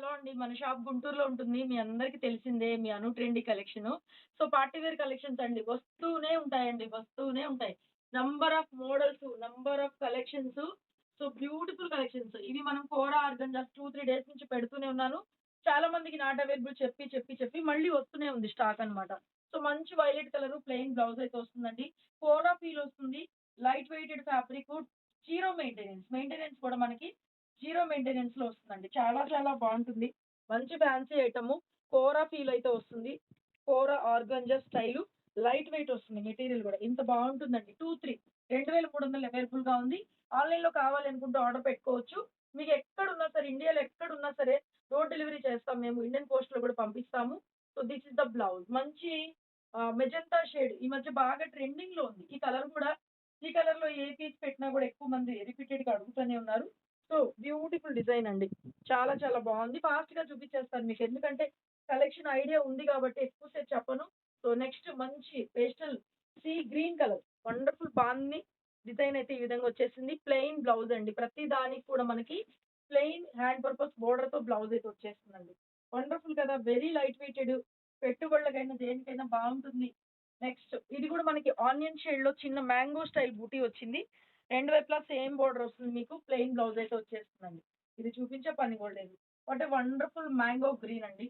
Hello అండి. మన shop గుంటూరులో ఉంటుంది. మీ అందరికీ తెలిసిందే మీ Anu trendy collection. So party wear collections అండి. వస్తూనే ఉంటాయండి. వస్తూనే ఉంటాయి. Number of models number of collections so beautiful collections ఇవి మనం kora organzas two three days నుంచి పెడుతూనే ఉన్నాను. చాలా మందికి నాట్ అవైలబుల్ చెప్పి చెప్పి చెప్పి మళ్ళీ వస్తూనే ఉంది స్టాక్ అన్నమాట. సో మంచి వైలెట్ కలర్ ప్లెయిన్ బ్లౌజ్ అయితే వస్తుందండి. కోరా ఫీల్ వస్తుంది. Light weighted fabric zero maintenance maintenance కూడా మనకి జీరో మెయింటెనెన్స్లో వస్తుందండి. చాలా చాలా బాగుంటుంది. మంచి ఫ్యాన్సీ ఐటము కోరా ఫీల్ అయితే వస్తుంది. Kora organza style light weight వస్తుంది మెటీరియల్ కూడా. ఇంత బాగుంటుందండి. టూ త్రీ రెండు వేల మూడు వందలు అవైలబుల్గా ఉంది. ఆన్లైన్లో కావాలి అనుకుంటే ఆర్డర్ పెట్టుకోవచ్చు. మీకు ఎక్కడున్నా సరే ఇండియాలో ఎక్కడున్నా సరే డోర్ డెలివరీ చేస్తాం మేము. ఇండియన్ పోస్ట్లో కూడా పంపిస్తాము. So this is the blouse మంచి మెజంతా షేడ్ ఈ మధ్య బాగా ట్రెండింగ్లో ఉంది. ఈ కలర్ కూడా ఈ కలర్లో ఏ పీస్ పెట్టినా కూడా ఎక్కువ మంది రిపీటెడ్గా అడుగుతూనే ఉన్నారు. సో బ్యూటిఫుల్ డిజైన్ అండి. చాలా చాలా బాగుంది. ఫాస్ట్గా చూపించేస్తాను మీకు. ఎందుకంటే కలెక్షన్ ఐడియా ఉంది కాబట్టి ఎక్కువసేపు చెప్పను. సో నెక్స్ట్ మంచి pastel sea green colour. Wonderful బాగుంది డిజైన్ అయితే ఈ విధంగా వచ్చేసింది. ప్లెయిన్ బ్లౌజ్ అండి. ప్రతి దానికి కూడా మనకి ప్లెయిన్ హ్యాండ్ పర్పస్ బోర్డర్తో బ్లౌజ్ అయితే వచ్చేస్తుందండి. వండర్ఫుల్ కదా. Very light weighted. పెట్టుబడులకైనా దేనికైనా బాగుంటుంది. నెక్స్ట్ ఇది కూడా మనకి ఆనియన్ షేడ్లో చిన్న మ్యాంగో స్టైల్ బూటీ వచ్చింది. రెండు వైపులా సేమ్ బోర్డర్ వస్తుంది మీకు ప్లెయిన్ బ్లౌజ్ అయితే వచ్చేస్తుందండి. ఇది చూపించే పని కూడా లేదు. వాట్ వండర్ఫుల్ మ్యాంగో గ్రీన్ అండి.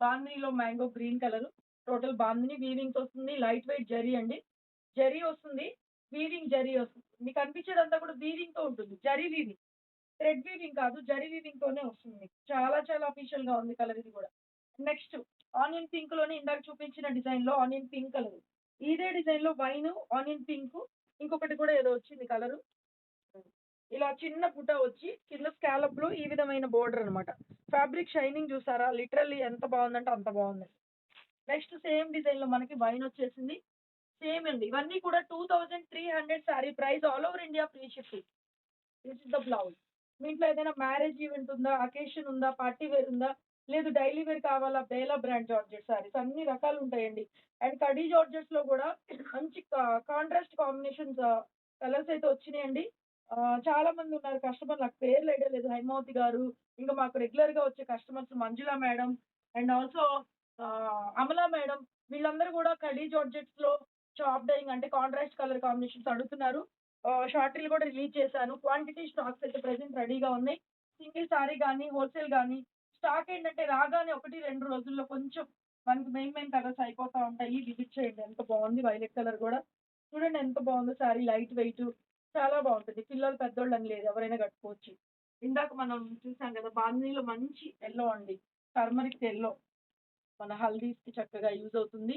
బాందినీలో mango green colour. Total bandhani weavings వస్తుంది లైట్ వెయిట్ జరీ అండి. జరీ వస్తుంది వీవింగ్ జరీ వస్తుంది. మీకు అనిపించేదంతా కూడా వీవింగ్తో ఉంటుంది జరీ వీవింగ్. థ్రెడ్ వీవింగ్ కాదు జరీ వీవింగ్ తోనే వస్తుంది మీకు. చాలా చాలా అఫీషియల్గా ఉంది కలర్ ఇది కూడా. నెక్స్ట్ ఆనియన్ పింక్లోనే ఇందాక చూపించిన డిజైన్లో ఆనియన్ పింక్ కలర్. ఇదే డిజైన్లో వైన్ ఆనియన్ పింక్ ఇంకొకటి కూడా ఏదో వచ్చింది కలరు ఇలా చిన్న పుట వచ్చి కింద స్కాలప్లో ఈ విధమైన బోర్డర్ అనమాట ఫ్యాబ్రిక్ షైనింగ్ చూసారా? లిటరల్లీ ఎంత బాగుందంటే అంత బాగుంది. నెక్స్ట్ సేమ్ డిజైన్లో మనకి వైన్ వచ్చేసింది. సేమ్ అండి. ఇవన్నీ కూడా two thousand three hundred sari price all over India free shipping this is the blouse మీ ఇంట్లో ఏదైనా మ్యారేజ్ ఈవెంట్ ఉందా? అకేషన్ ఉందా? పార్టీ వేర్ ఉందా? లేదు డైలీ వేర్ కావాలా? బేలా బ్రాండ్ జార్జెట్ సారీస్ అన్ని రకాలు ఉంటాయండి. అండ్ కడీ జార్జెట్స్లో కూడా మంచి కాంట్రాస్ట్ కాంబినేషన్స్ కలర్స్ అయితే వచ్చినాయండి. చాలా మంది ఉన్నారు కస్టమర్ నాకు పేర్లు ఐడియా లేదు. హైమావతి గారు ఇంకా మాకు రెగ్యులర్గా వచ్చే customers Manjula madam and also Amala madam వీళ్ళందరూ కూడా కడీ జార్జెట్స్లో చాప్ డైయింగ్ అంటే కాంట్రాస్ట్ కలర్ కాంబినేషన్స్ అడుగుతున్నారు. షార్ట్ కూడా రిలీజ్ చేశాను. క్వాంటిటీ స్టాక్స్ అయితే ప్రెసెంట్ రెడీగా ఉన్నాయి. సింగిల్ సారీ కానీ హోల్సేల్ కానీ స్టాక్ ఏంటంటే రాగానే ఒకటి రెండు రోజుల్లో కొంచెం మనకి మెయిన్ మెయిన్ కలర్స్ అయిపోతా ఉంటాయి. విజిట్ చేయండి. ఎంత బాగుంది వైలెట్ కలర్ కూడా. చూడండి ఎంత బాగుందో సారీ లైట్ వెయిట్ చాలా బాగుంటుంది. పిల్లలు పెద్దోళ్ళు అని లేదు. ఎవరైనా కట్టుకోవచ్చు. ఇందాక మనం చూసాం కదా బాందీలో మంచి ఎల్లో అండి. టర్మరిక్ ఎల్లో మన హల్దీస్కి చక్కగా యూజ్ అవుతుంది.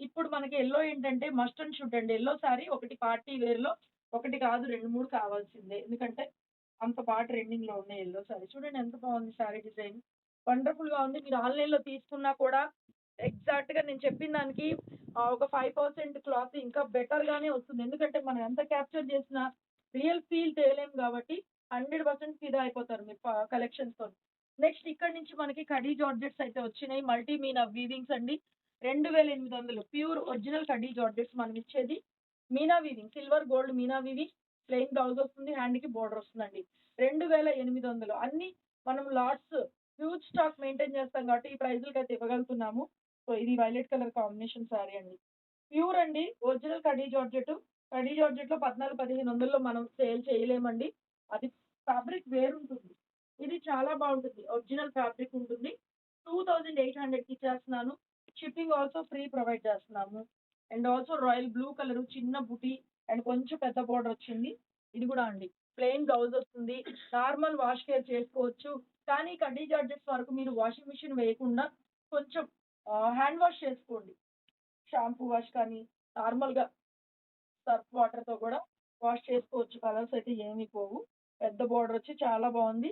ఇప్పుడు మనకి ఎల్లో ఏంటంటే మస్ట్ అండ్ షుడ్ అండి. ఎల్లో సారీ ఒకటి పార్టీ వేర్లో ఒకటి కాదు రెండు మూడు కావాల్సిందే. ఎందుకంటే అంత బాగా ట్రెండింగ్లో ఉన్నాయి ఎల్లో సారీ చూడండి ఎంత బాగుంది సారీ డిజైన్. వండర్ఫుల్గా ఉంది. మీరు ఆన్లైన్లో తీసుకున్నా కూడా ఎగ్జాక్ట్గా నేను చెప్పిన దానికి ఒక ఫైవ్ పర్సెంట్ క్లాత్ ఇంకా బెటర్ గానే వస్తుంది. ఎందుకంటే మనం ఎంత క్యాప్చర్ చేసినా రియల్ ఫీల్ చేయలేం కాబట్టి హండ్రెడ్ పర్సెంట్ ఫిదా అయిపోతారు మీరు కలెక్షన్స్తో నెక్స్ట్ ఇక్కడ నుంచి మనకి కడీ జార్జెట్స్ అయితే వచ్చినాయి. మల్టీ మీనా వీవింగ్స్ అండి. రెండు వేల ఎనిమిది వందలు. ప్యూర్ ఒరిజినల్ కడీ జార్జెట్స్ మనం ఇచ్చేది meena weaving silver gold meena weaving plain blouse వస్తుంది. హ్యాండ్కి బోర్డర్ వస్తుందండి. రెండు వేల ఎనిమిది వందలు. అన్ని మనం లాట్స్ హ్యూజ్ స్టాక్ మెయింటైన్ చేస్తాం కాబట్టి ఈ ప్రైజులకి అయితే ఇవ్వగలుగుతున్నాము. సో ఇది వైలెట్ కలర్ కాంబినేషన్ సారీ అండి. ప్యూర్ అండి ఒరిజినల్ కడీ జార్జెట్. కడీ జార్జెట్లో పద్నాలుగు పదిహేను వందల్లో మనం సేల్ చేయలేమండి. అది ఫ్యాబ్రిక్ వేరుంటుంది. ఇది చాలా బాగుంటుంది. ఒరిజినల్ ఫ్యాబ్రిక్ ఉంటుంది. టూ థౌజండ్ ఎయిట్ హండ్రెడ్కి ఇచ్చేస్తున్నాను. షిప్పింగ్ ఆల్సో ఫ్రీ ప్రొవైడ్ చేస్తున్నాము. And also royal blue colour చిన్న బుటీ అండ్ కొంచెం పెద్ద బోర్డర్ వచ్చింది. ఇది కూడా అండి. ప్లెయిన్ బ్లౌజ్ వస్తుంది. నార్మల్ వాష్ కేర్ చేసుకోవచ్చు. కానీ కడ్డీ చార్జెస్ వరకు మీరు వాషింగ్ మిషన్ వేయకుండా కొంచెం హ్యాండ్ వాష్ చేసుకోండి. షాంపూ వాష్ కానీ నార్మల్గా సర్ఫ్ వాటర్తో కూడా వాష్ చేసుకోవచ్చు. కలర్స్ అయితే ఏమీ పోవు. పెద్ద బోర్డర్ వచ్చి చాలా బాగుంది.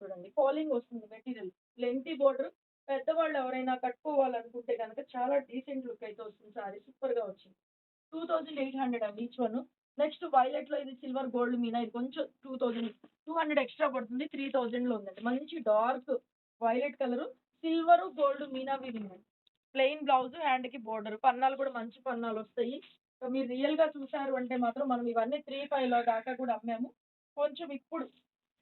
చూడండి ఫాలింగ్ వస్తుంది మెటీరియల్. లెంతీ బోర్డర్ పెద్దవాళ్ళు ఎవరైనా కట్టుకోవాలనుకుంటే కనుక చాలా డీసెంట్ లుక్ అయితే వస్తుంది. సారీ సూపర్గా వచ్చింది. టూ థౌజండ్ ఎయిట్ హండ్రెడ్ అండి ఈచ్ వన్. నెక్స్ట్ వైలెట్లో ఇది సిల్వర్ గోల్డ్ మీనా ఇది కొంచెం two thousand two hundred extra పడుతుంది త్రీ థౌసండ్లో ఉందండి. మంచి dark violet colour silver gold meena weaving అండి. ప్లెయిన్ బ్లౌజ్ హ్యాండ్కి బోర్డర్ పన్నాలు కూడా మంచి పన్నాలు వస్తాయి. మీరు రియల్గా చూసారు అంటే మాత్రం మనం ఇవన్నీ త్రీ ఫైవ్లో దాకా కూడా అమ్మాము. కొంచెం ఇప్పుడు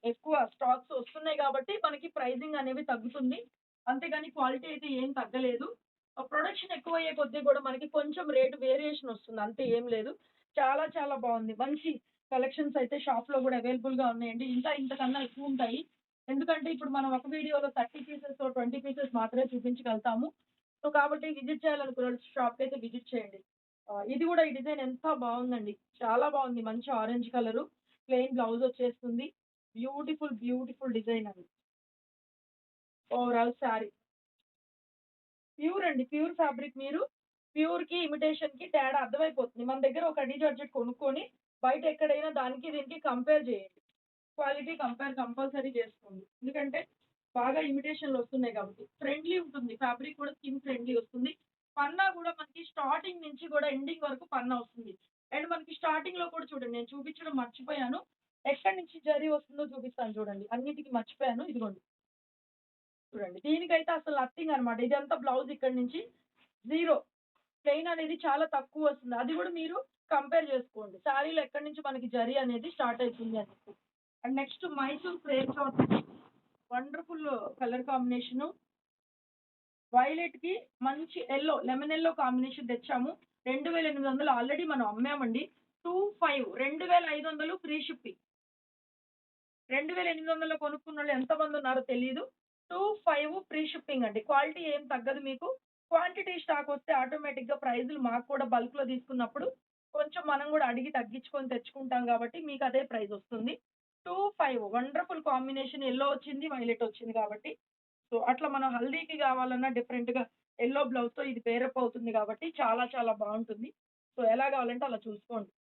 ఎక్కువ స్టాక్స్ వస్తున్నాయి కాబట్టి మనకి ప్రైజింగ్ అనేవి తగ్గుతుంది. అంతేగాని క్వాలిటీ అయితే ఏం తగ్గలేదు. ప్రొడక్షన్ ఎక్కువ అయ్యే కొద్దీ కూడా మనకి కొంచెం రేటు వేరియేషన్ వస్తుంది అంతే ఏం లేదు. చాలా చాలా బాగుంది. మంచి కలెక్షన్స్ అయితే షాప్లో కూడా అవైలబుల్గా ఉన్నాయండి. ఇంకా ఇంతకన్నా ఎక్కువ ఉంటాయి. ఎందుకంటే ఇప్పుడు మనం ఒక వీడియోలో థర్టీ పీసెస్ ట్వంటీ పీసెస్ మాత్రమే చూపించగలుగుతాము. సో కాబట్టి విజిట్ చేయాలనుకున్న షాప్ అయితే విజిట్ చేయండి. ఇది కూడా ఈ డిజైన్ ఎంత బాగుందండి. చాలా బాగుంది. మంచి ఆరెంజ్ కలర్ ప్లెయిన్ బ్లౌజ్ వచ్చేస్తుంది. బ్యూటిఫుల్ బ్యూటిఫుల్ డిజైన్ అది. ఓవరాల్ శారీ ప్యూర్ అండి. ప్యూర్ ఫ్యాబ్రిక్ మీరు ప్యూర్కి ఇమిటేషన్కి తేడా అర్థమైపోతుంది. మన దగ్గర ఒక అడి జార్జెట్ కొనుక్కొని బయట ఎక్కడైనా దానికి దీనికి కంపేర్ చేయండి. క్వాలిటీ కంపేర్ కంపల్సరీ చేసుకోండి. ఎందుకంటే బాగా ఇమిటేషన్లు వస్తున్నాయి కాబట్టి. ఫ్రెండ్లీ ఉంటుంది. ఫ్యాబ్రిక్ కూడా స్కిన్ ఫ్రెండ్లీ వస్తుంది. పన్నా కూడా మనకి స్టార్టింగ్ నుంచి కూడా ఎండింగ్ వరకు పన్నా వస్తుంది. అండ్ మనకి స్టార్టింగ్లో కూడా చూడండి నేను చూపించడం మర్చిపోయాను. ఎక్కడి నుంచి జరీ వస్తుందో చూపిస్తాను చూడండి. అన్నిటికీ మర్చిపోయాను. ఇదిగోండి. చూడండి. దీనికైతే అసలు నథింగ్ అనమాట ఇదంతా బ్లౌజ్ ఇక్కడ నుంచి జీరో. ప్లెయిన్ అనేది చాలా తక్కువ వస్తుంది. అది కూడా మీరు కంపేర్ చేసుకోండి. శారీలో ఎక్కడి నుంచి మనకి జరీ అనేది స్టార్ట్ అవుతుంది అని and next Mysore crepe short wonderful colour combination. వైలెట్కి మంచి ఎల్లో లెమన్ ఎల్లో కాంబినేషన్ తెచ్చాము. రెండు వేల ఎనిమిది వందలు ఆల్రెడీ మనం అమ్మామండి. టూ ఫైవ్ రెండు వేల ఐదు వందలు ఫ్రీ షిప్పింగ్. రెండు వేల ఎనిమిది వందలు కొనుక్కున్న వాళ్ళు ఎంతమంది ఉన్నారో తెలియదు టూ ఫైవ్ ఫ్రీ షిప్పింగ్ అండి. క్వాలిటీ ఏం తగ్గదు మీకు. క్వాంటిటీ స్టాక్ వస్తే ఆటోమేటిక్గా ప్రైజులు మాకు కూడా బల్క్లో తీసుకున్నప్పుడు కొంచెం మనం కూడా అడిగి తగ్గించుకొని తెచ్చుకుంటాం కాబట్టి మీకు అదే ప్రైస్ వస్తుంది. Two five wonderful combination yellow వచ్చింది వైలెట్ వచ్చింది కాబట్టి. సో అట్లా మనం హల్దీకి కావాలన్నా డిఫరెంట్గా ఎల్లో బ్లౌజ్తో ఇది పేరప్ అవుతుంది కాబట్టి చాలా చాలా బాగుంటుంది. సో ఎలా కావాలంటే అలా చూసుకోండి.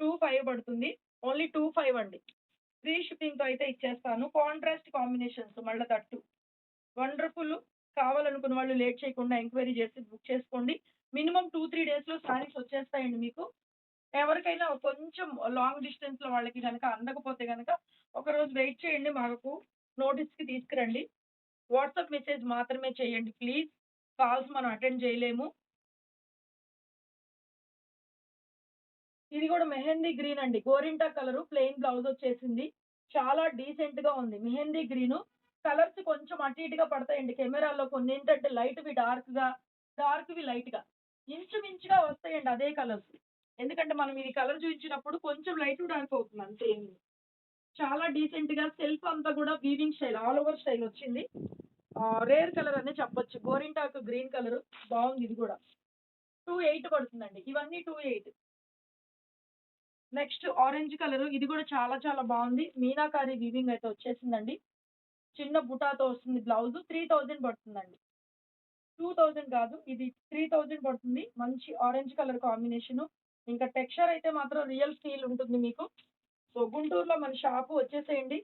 టూ ఫైవ్ పడుతుంది. ఓన్లీ టూ ఫైవ్ అండి. ఫ్రీ షిప్పింగ్తో అయితే ఇచ్చేస్తాను. కాంట్రాస్ట్ కాంబినేషన్స్ మళ్ళీ తట్టు వండర్ఫుల్ కావాలనుకున్న వాళ్ళు లేట్ చేయకుండా ఎంక్వైరీ చేసి బుక్ చేసుకోండి. మినిమం టూ త్రీ డేస్లో శారీస్ వచ్చేస్తాయండి మీకు. ఎవరికైనా కొంచెం లాంగ్ డిస్టెన్స్లో వాళ్ళకి కనుక అందకపోతే కనుక ఒక రోజు వెయిట్ చేయండి మాకు. నోటీస్కి తీసుకురండి. వాట్సాప్ మెసేజ్ మాత్రమే చేయండి ప్లీజ్ కాల్స్ మనం అటెండ్ చేయలేము. ఇది కూడా మెహందీ గ్రీన్ అండి. గోరింటా కలర్ ప్లెయిన్ బ్లౌజ్ వచ్చేసింది. చాలా డీసెంట్గా ఉంది. మెహందీ గ్రీన్ కలర్స్ కొంచెం అటు ఇటుగా పడతాయండి. కెమెరాలో కొన్ని ఏంటంటే లైట్వి డార్క్గా డార్క్వి లైట్గా ఇంచుమించుగా వస్తాయండి అదే కలర్స్. ఎందుకంటే మనం ఇది కలర్ చూపించినప్పుడు కొంచెం లైట్ డార్క్ అవుతుంది అంతే. చాలా డీసెంట్గా సెల్ఫ్ అంతా కూడా weaving style all over style వచ్చింది. రేర్ కలర్ అనే చెప్పొచ్చు. గోరింటాకు గ్రీన్ కలర్ బాగుంది ఇది కూడా. టూ ఎయిట్ పడుతుందండి. ఇవన్నీ two eight. Next orange colour ఇది కూడా చాలా చాలా బాగుంది. మీనాకారి వీవింగ్ అయితే వచ్చేసిందండి. చిన్న బుటాతో వస్తుంది బ్లౌజ్. త్రీ థౌజండ్ పడుతుందండి. టూ థౌజండ్ కాదు. ఇది త్రీ థౌజండ్ పడుతుంది. మంచి ఆరెంజ్ కలర్ కాంబినేషన్. ఇంకా టెక్స్చర్ అయితే మాత్రం రియల్ ఫీల్ ఉంటుంది మీకు. సో గుంటూరులో మన షాపు వచ్చేసేయండి.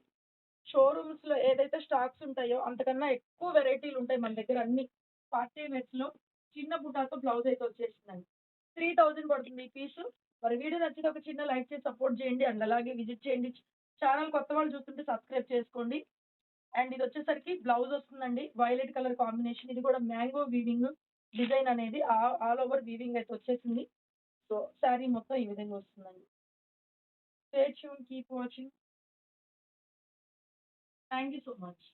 షోరూమ్స్లో ఏదైతే స్టాక్స్ ఉంటాయో అంతకన్నా ఎక్కువ వెరైటీలు ఉంటాయి మన దగ్గర అన్ని. పార్టీ వేర్స్ చిన్న బుటాతో బ్లౌజ్ అయితే వచ్చేసిందండి. త్రీ థౌజండ్ పడుతుంది ఈ పీస్. మరి వీడియో నచ్చితే ఒక చిన్న లైక్ చేసి సపోర్ట్ చేయండి. అండ్ అలాగే విజిట్ చేయండి. ఛానల్ కొత్త వాళ్ళు చూస్తుంటే సబ్స్క్రైబ్ చేసుకోండి. అండ్ ఇది వచ్చేసరికి బ్లౌజ్ వస్తుందండి. వైలెట్ కలర్ కాంబినేషన్ ఇది కూడా మ్యాంగో వీవింగ్ డిజైన్ అనేది ఆల్ ఓవర్ వీవింగ్ అయితే వచ్చేసింది. సో శారీ మొత్తం ఈ విధంగా వస్తుందండి. Stay షూన్ keep watching thank you so much